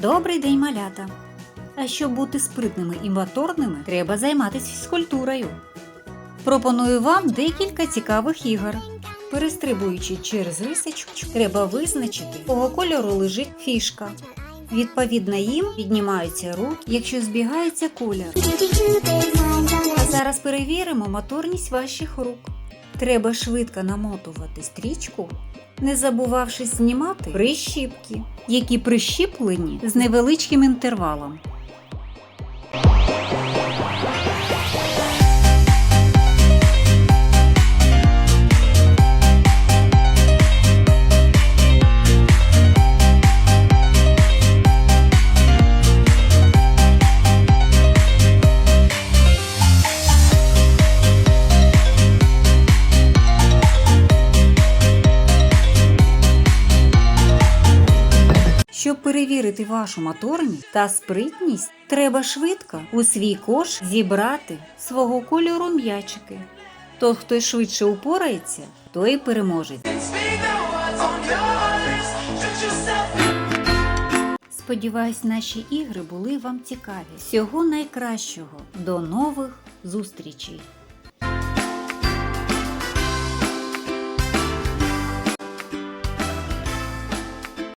Добрий день, малята! А щоб бути спритними і моторними, треба займатися фізкультурою. Пропоную вам декілька цікавих ігор. Перестрибуючи через рисочку, треба визначити, якого кольору лежить фішка. Відповідно їм піднімаються руки, якщо збігається колір. А зараз перевіримо моторність ваших рук. Треба швидко намотувати стрічку, не забувавши знімати прищіпки, які прищіплені з невеличким інтервалом. Щоб перевірити вашу моторність та спритність, треба швидко у свій кош зібрати свого кольору м'ячики. Той, хто швидше упорається, той і переможець. Сподіваюсь, наші ігри були вам цікаві. Всього найкращого. До нових зустрічей!